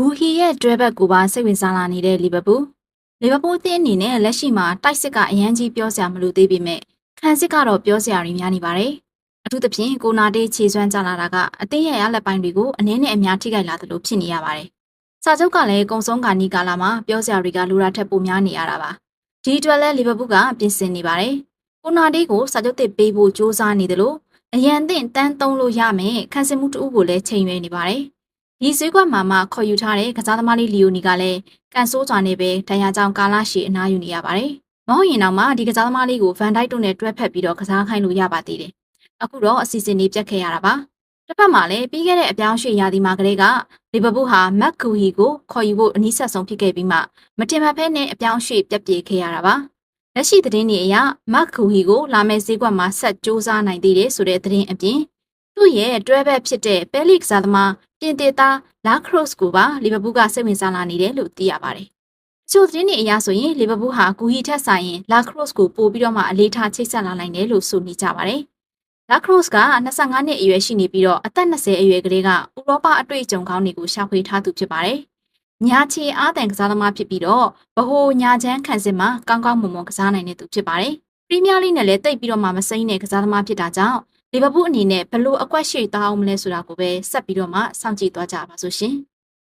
ဂူဟီရဲ့တွဲဘက်ကိုပါစိတ်ဝင်စားလာနေတဲ့လီဗာပူးလီဗာပူးအသင်းအနေနဲ့လက်ရှိမှာတိုက်စစ်ကအရန်ကြီးပြောစရာမလိုသေးပေမဲ့ခံစစ်ကတော့ပြောစရာတွေများနေပါတယ်။အထူးသဖြင့်ကိုနာတေးခြေစွမ်းကြလာတာကအသင်းရဲ့ရလက်ပိုင်းတွေကိုအနည်းနဲ့အများထိခိုက်လာသလိုဖြစ်နေရပါတယ်။စာချုပ်ကလည်းကုံဆုံးကာနီကာလာမှာပြောစရာတွေကလူရာထက်ပိုများနေရတာပါ။ဒီအတွက်လဲလီဗာပူးကပြင်ဆင်နေပါတယ်။ကိုနာတေးကိုစာချုပ်သစ်ပေးဖို့စ조사နေတယ်လို့အရန်သင့်တန်းသုံးလို့ရမယ်ခံစစ်မှုတအုပ်ကိုလည်းချိန်ရွေးနေပါတယ်။ ဒီဈေးကွက်မှာမှခေါ်ယူထားတဲ့ကစားသမားလေးလီယိုနီကလည်းကန်ဆိုးစွာနဲ့ပဲဒဏ်ရာကြောင့်ကာလရှည်အနားယူနေရပါတယ်။မဟုတ်ရင်တော့မှဒီကစားသမားလေးကိုဗန်ဒိုက်တို့နဲ့တွဲဖက်ပြီးတော့ကစားခိုင်းလို့ရပါသေးတယ်။အခုတော့အစီအစဉ်လေးပြတ်ခဲ့ရတာပါ။တစ်ဖက်မှာလည်းပြီးခဲ့တဲ့အပြောင်းရွှေ့ရာသီမှာကလေးကလီဗာပူးဟာမက်ကူဟီကိုခေါ်ယူဖို့အနည်းဆက်ဆုံးဖြစ်ခဲ့ပြီးမှမတင်မဖက်နဲ့အပြောင်းရွှေ့ပြတ်ပြေခဲ့ရတာပါ။လက်ရှိသတင်းတွေအရမက်ကူဟီကိုလာမယ့်ဈေးကွက်မှာဆက်စူးစမ်းနိုင်သေးတယ်ဆိုတဲ့သတင်းအပြင်သူ့ရဲ့တွဲဘက်ဖြစ်တဲ့ပဲလီကစားသမား ပြင်တေတာလာခရို့စ်ကိုပါလီဗာပူးကစိတ်ဝင်စားလာနေတယ်လို့သိရပါတယ်။တချို့သတင်းတွေအရဆိုရင်လီဗာပူးဟာဂူဟီထက်ဆိုင်ရင်လာခရို့စ်ကိုပို့ပြီးတော့မှအလေးထားချိတ်ဆက်လာနိုင်တယ်လို့ဆိုနေကြပါတယ်။လာခရို့စ်က25နှစ်အရွယ်ရှိနေပြီးတော့အသက်20အရွယ်ကလေးကဥရောပအတွေ့အကြုံကောင်းတွေကိုရှာဖွေထားသူဖြစ်ပါတယ်။ညာချီအားတန်ကစားသမားဖြစ်ပြီးတော့ဗဟိုညာချမ်းခံစစ်မှာကောင်းကောင်းမွန်မွန်ကစားနိုင်တဲ့သူဖြစ်ပါတယ်။ပရီးမီးယားလိနဲ့လည်းတိတ်ပြီးတော့မှမစိမ့်တဲ့ကစားသမားဖြစ်တာကြောင့် လီဗာပူးအနေနဲ့ဘယ်လိုအကွက်ရှိသွားအောင်မလဲဆိုတာကိုပဲဆက်ပြီးတော့မှစောင့်ကြည့်သွားကြပါစို့ရှင်။